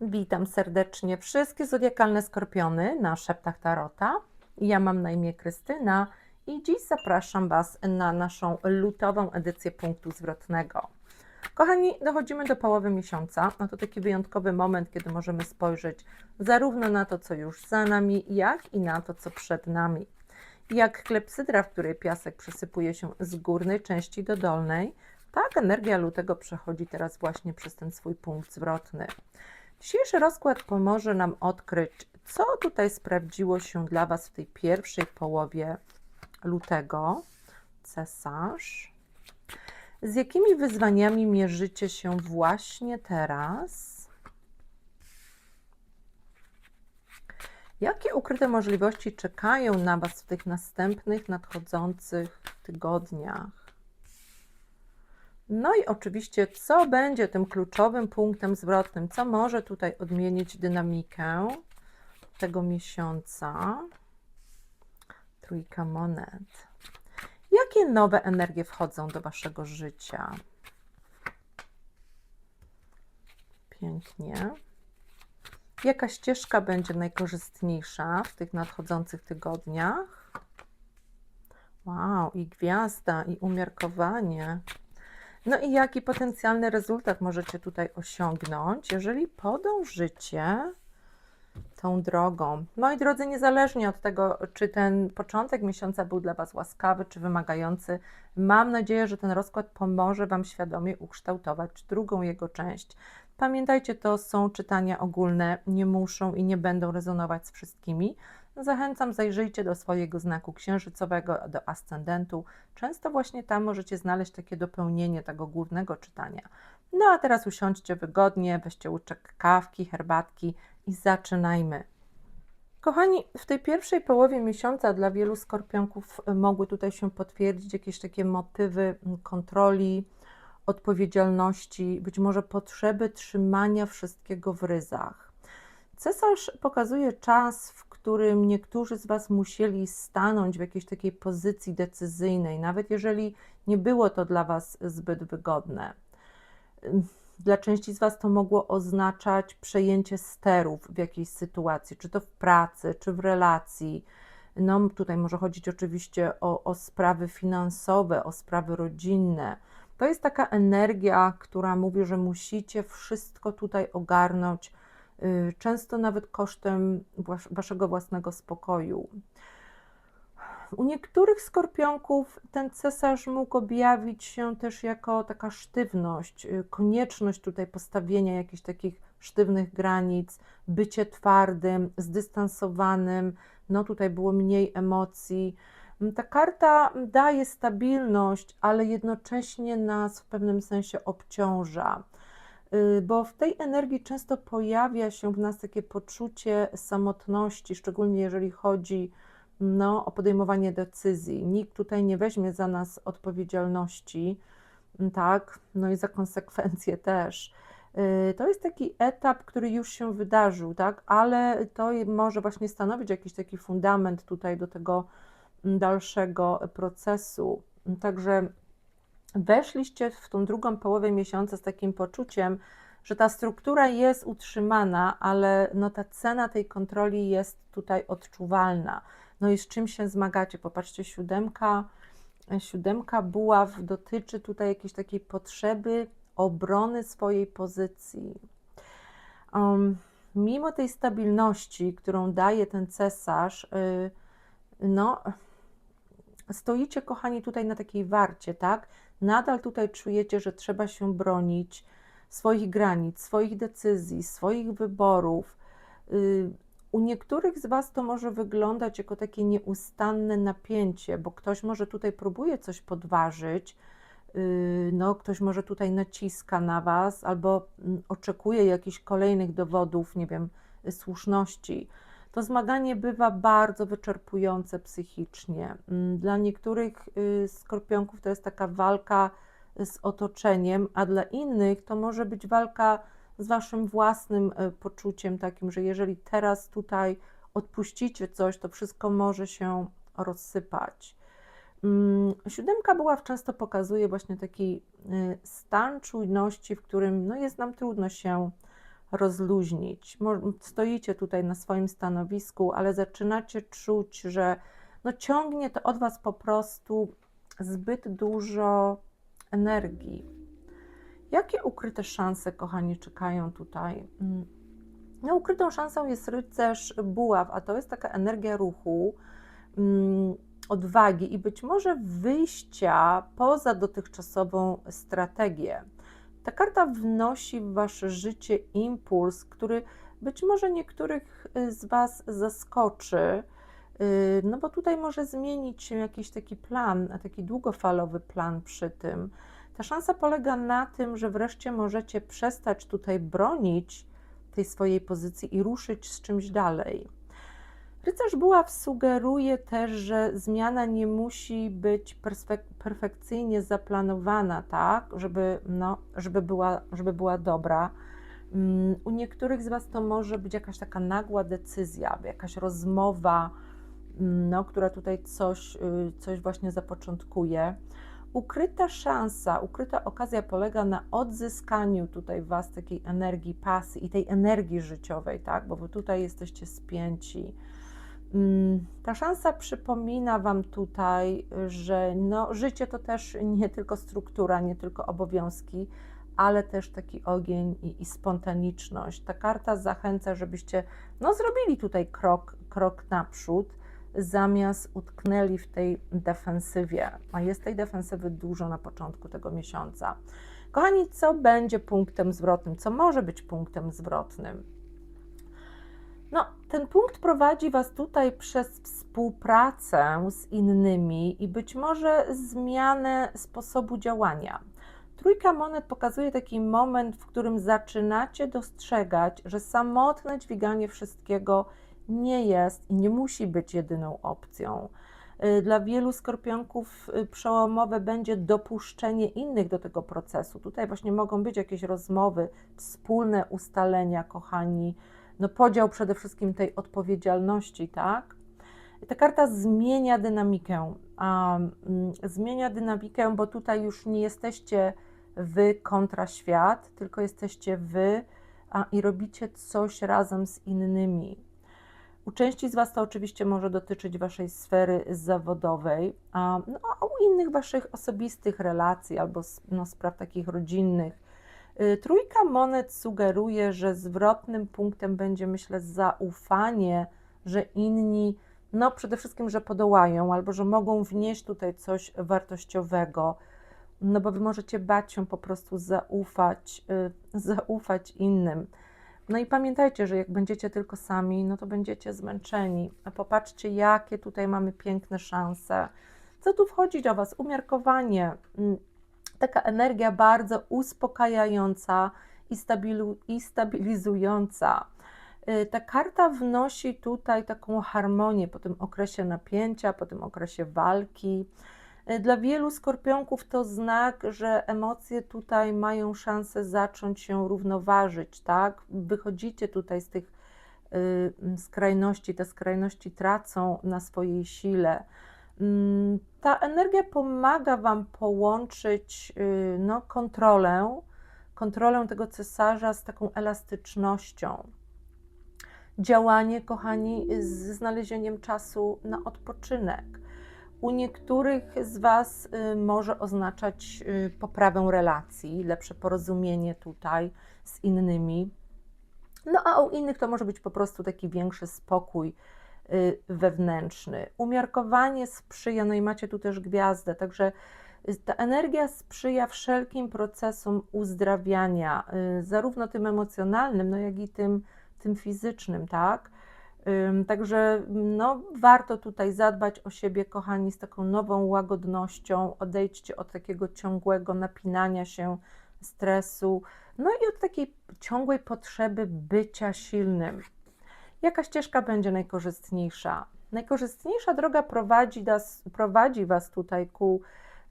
Witam serdecznie wszystkie zodiakalne skorpiony na szeptach Tarota. Ja mam na imię Krystyna i dziś zapraszam Was na naszą lutową edycję punktu zwrotnego. Kochani, dochodzimy do połowy miesiąca. No to taki wyjątkowy moment, kiedy możemy spojrzeć zarówno na to, co już za nami, jak i na to, co przed nami. Jak klepsydra, w której piasek przesypuje się z górnej części do dolnej, tak energia lutego przechodzi teraz właśnie przez ten swój punkt zwrotny. Dzisiejszy rozkład pomoże nam odkryć, co tutaj sprawdziło się dla Was w tej pierwszej połowie lutego. Cesarz. Z jakimi wyzwaniami mierzycie się właśnie teraz? Jakie ukryte możliwości czekają na Was w tych następnych, nadchodzących tygodniach? No i oczywiście, co będzie tym kluczowym punktem zwrotnym, co może tutaj odmienić dynamikę tego miesiąca? Trójka monet. Jakie nowe energie wchodzą do Waszego życia? Pięknie. Jaka ścieżka będzie najkorzystniejsza w tych nadchodzących tygodniach? Wow, i gwiazda, i umiarkowanie. No i jaki potencjalny rezultat możecie tutaj osiągnąć, jeżeli podążycie tą drogą? Moi drodzy, niezależnie od tego, czy ten początek miesiąca był dla Was łaskawy, czy wymagający, mam nadzieję, że ten rozkład pomoże Wam świadomie ukształtować drugą jego część. Pamiętajcie, to są czytania ogólne, nie muszą i nie będą rezonować z wszystkimi. Zachęcam, zajrzyjcie do swojego znaku księżycowego, do ascendentu. Często właśnie tam możecie znaleźć takie dopełnienie tego głównego czytania. No a teraz usiądźcie wygodnie, weźcie łyczek kawki, herbatki i zaczynajmy. Kochani, w tej pierwszej połowie miesiąca dla wielu skorpionków mogły tutaj się potwierdzić jakieś takie motywy kontroli, odpowiedzialności, być może potrzeby trzymania wszystkiego w ryzach. Cesarz pokazuje czas, w którym niektórzy z Was musieli stanąć w jakiejś takiej pozycji decyzyjnej, nawet jeżeli nie było to dla Was zbyt wygodne. Dla części z Was to mogło oznaczać przejęcie sterów w jakiejś sytuacji, czy to w pracy, czy w relacji. No, tutaj może chodzić oczywiście o, o sprawy finansowe, o sprawy rodzinne. To jest taka energia, która mówi, że musicie wszystko tutaj ogarnąć często nawet kosztem waszego własnego spokoju. U niektórych skorpionków ten cesarz mógł objawić się też jako taka sztywność, y, konieczność tutaj postawienia jakichś takich sztywnych granic, bycie twardym, zdystansowanym. No tutaj było mniej emocji. Ta karta daje stabilność, ale jednocześnie nas w pewnym sensie obciąża. Y, bo w tej energii często pojawia się w nas takie poczucie samotności, szczególnie jeżeli chodzi no, o podejmowanie decyzji. Nikt tutaj nie weźmie za nas odpowiedzialności, mm, tak, no i za konsekwencje też. Y, to jest taki etap, który już się wydarzył, tak, ale to może właśnie stanowić jakiś taki fundament tutaj do tego mm, dalszego procesu. Także weszliście w tą drugą połowę miesiąca z takim poczuciem, że ta struktura jest utrzymana, ale no ta cena tej kontroli jest tutaj odczuwalna. No i z czym się zmagacie? Popatrzcie, siódemka, siódemka buław dotyczy tutaj jakiejś takiej potrzeby obrony swojej pozycji. Um, mimo tej stabilności, którą daje ten cesarz, yy, no, stoicie, kochani, tutaj na takiej warcie, tak? Nadal tutaj czujecie, że trzeba się bronić swoich granic, swoich decyzji, swoich wyborów. Y, u niektórych z Was to może wyglądać jako takie nieustanne napięcie, bo ktoś może tutaj próbuje coś podważyć, y, no, ktoś może tutaj naciska na Was albo mm, oczekuje jakichś kolejnych dowodów, nie wiem, słuszności to zmaganie bywa bardzo wyczerpujące psychicznie. Mm, dla niektórych y, skorpionków to jest taka walka z otoczeniem, a dla innych to może być walka z waszym własnym y, poczuciem takim, że jeżeli teraz tutaj odpuścicie coś, to wszystko może się rozsypać. Mm, siódemka buław często pokazuje właśnie taki y, stan czujności, w którym no jest nam trudno się rozluźnić. Stoicie tutaj na swoim stanowisku, ale zaczynacie czuć, że no ciągnie to od Was po prostu zbyt dużo energii. Jakie ukryte szanse, kochani, czekają tutaj? Mm, No, ukrytą szansą jest rycerz buław, a to jest taka energia ruchu, mm, odwagi i być może wyjścia poza dotychczasową strategię. Ta karta wnosi w wasze życie impuls, który być może niektórych y, z was zaskoczy, y, no bo tutaj może zmienić się jakiś taki plan, taki długofalowy plan przy tym. Ta szansa polega na tym, że wreszcie możecie przestać tutaj bronić tej swojej pozycji i ruszyć z czymś dalej. Rycerz Buław sugeruje też, że zmiana nie musi być perfekcyjnie zaplanowana, tak, żeby, no, żeby, była, żeby była dobra. Mm, U niektórych z Was to może być jakaś taka nagła decyzja, jakaś rozmowa, mm, no, która tutaj coś, y, coś właśnie zapoczątkuje. Ukryta szansa, ukryta okazja polega na odzyskaniu tutaj w Was takiej energii pasji i tej energii życiowej, tak? Bo Wy tutaj jesteście spięci. Mm, Ta szansa przypomina Wam tutaj, że no, życie to też nie tylko struktura, nie tylko obowiązki, ale też taki ogień i, i spontaniczność. Ta karta zachęca, żebyście no, zrobili tutaj krok, krok naprzód, zamiast utknęli w tej defensywie. A jest tej defensywy dużo na początku tego miesiąca. Kochani, co będzie punktem zwrotnym? Co może być punktem zwrotnym? No, ten punkt prowadzi Was tutaj przez współpracę z innymi i być może zmianę sposobu działania. Trójka monet pokazuje taki moment, w którym zaczynacie dostrzegać, że samotne dźwiganie wszystkiego nie jest i nie musi być jedyną opcją. Y, Dla wielu skorpionków y, przełomowe będzie dopuszczenie innych do tego procesu. Tutaj właśnie mogą być jakieś rozmowy, wspólne ustalenia, kochani, no podział przede wszystkim tej odpowiedzialności, tak? Ta karta zmienia dynamikę. Mm, zmienia dynamikę, bo tutaj już nie jesteście wy kontra świat, tylko jesteście wy a, i robicie coś razem z innymi. U części z Was to oczywiście może dotyczyć Waszej sfery zawodowej, a, no, a u innych Waszych osobistych relacji albo no, spraw takich rodzinnych. Y, Trójka monet sugeruje, że zwrotnym punktem będzie, myślę, zaufanie, że inni, no przede wszystkim, że podołają albo że mogą wnieść tutaj coś wartościowego, no bo Wy możecie bać się po prostu zaufać, y, zaufać innym. No i pamiętajcie, że jak będziecie tylko sami, no to będziecie zmęczeni. A popatrzcie, jakie tutaj mamy piękne szanse. Co tu wchodzi do Was? Umiarkowanie, mm, taka energia bardzo uspokajająca i, stabilu, i stabilizująca. Y, Ta karta wnosi tutaj taką harmonię po tym okresie napięcia, po tym okresie walki. Y, Dla wielu skorpionków to znak, że emocje tutaj mają szansę zacząć się równoważyć, tak? Wychodzicie tutaj z tych y, skrajności, te skrajności tracą na swojej sile. Mm, Ta energia pomaga Wam połączyć y, no, kontrolę, kontrolę tego cesarza z taką elastycznością. Działanie, kochani, z znalezieniem czasu na odpoczynek. U niektórych z Was y, może oznaczać y, poprawę relacji, lepsze porozumienie tutaj z innymi. No a u innych to może być po prostu taki większy spokój wewnętrzny. Umiarkowanie sprzyja, no i macie tu też gwiazdę, także y, ta energia sprzyja wszelkim procesom uzdrawiania, y, zarówno tym emocjonalnym, no jak i tym, tym fizycznym, tak? Także no, warto tutaj zadbać o siebie, kochani, z taką nową łagodnością. Odejdźcie od takiego ciągłego napinania się, stresu, no i od takiej ciągłej potrzeby bycia silnym. Jaka ścieżka będzie najkorzystniejsza? Najkorzystniejsza droga prowadzi, nas, prowadzi Was tutaj ku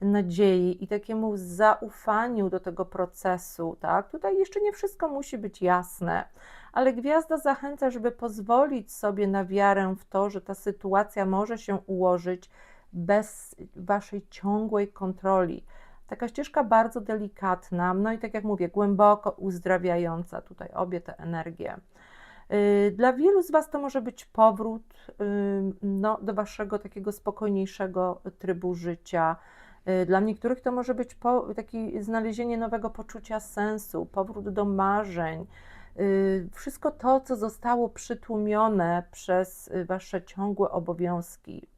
nadziei i takiemu zaufaniu do tego procesu, tak? Tutaj jeszcze nie wszystko musi być jasne, ale gwiazda zachęca, żeby pozwolić sobie na wiarę w to, że ta sytuacja może się ułożyć bez Waszej ciągłej kontroli. Taka ścieżka bardzo delikatna, no i tak jak mówię, głęboko uzdrawiająca tutaj obie te energie. Y, Dla wielu z Was to może być powrót y, no, do Waszego takiego spokojniejszego trybu życia. Y, Dla niektórych to może być po, taki znalezienie nowego poczucia sensu, powrót do marzeń. Wszystko to, co zostało przytłumione przez Wasze ciągłe obowiązki.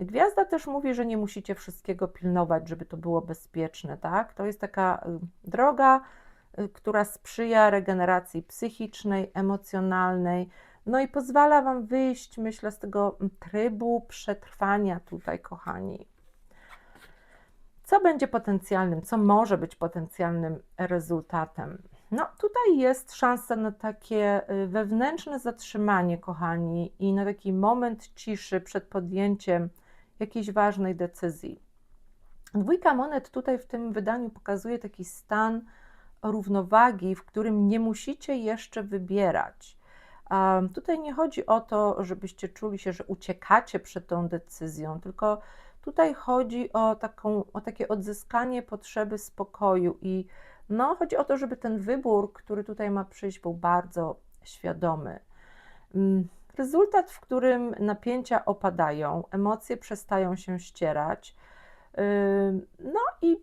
Gwiazda też mówi, że nie musicie wszystkiego pilnować, żeby to było bezpieczne, tak? To jest taka droga, która sprzyja regeneracji psychicznej, emocjonalnej, no i pozwala Wam wyjść, myślę, z tego trybu przetrwania tutaj, kochani. Co będzie potencjalnym, co może być potencjalnym rezultatem? No, tutaj jest szansa na takie y, wewnętrzne zatrzymanie, kochani, i na taki moment ciszy przed podjęciem jakiejś ważnej decyzji. Dwójka monet tutaj w tym wydaniu pokazuje taki stan równowagi, w którym nie musicie jeszcze wybierać. Tutaj nie chodzi o to, żebyście czuli się, że uciekacie przed tą decyzją, tylko tutaj chodzi o, taką, o takie odzyskanie potrzeby spokoju i no, chodzi o to, żeby ten wybór, który tutaj ma przyjść, był bardzo świadomy. Mm, Rezultat, w którym napięcia opadają, emocje przestają się ścierać, no i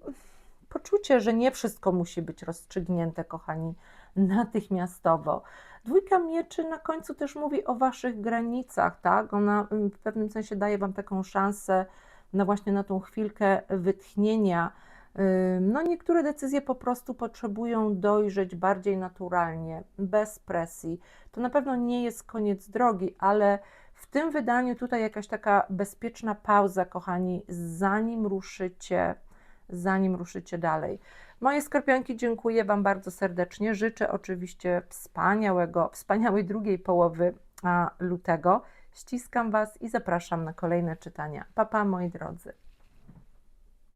poczucie, że nie wszystko musi być rozstrzygnięte, kochani, natychmiastowo. Dwójka mieczy na końcu też mówi o waszych granicach, tak? Ona ym, w pewnym sensie daje wam taką szansę na właśnie na tą chwilkę wytchnienia. Ym, No, niektóre decyzje po prostu potrzebują dojrzeć bardziej naturalnie, bez presji. To na pewno nie jest koniec drogi, ale w tym wydaniu tutaj jakaś taka bezpieczna pauza, kochani, zanim ruszycie, zanim ruszycie dalej. Moje skorpionki, dziękuję Wam bardzo serdecznie. Życzę oczywiście wspaniałego, wspaniałej drugiej połowy lutego. Ściskam Was i zapraszam na kolejne czytania. Papa, moi drodzy.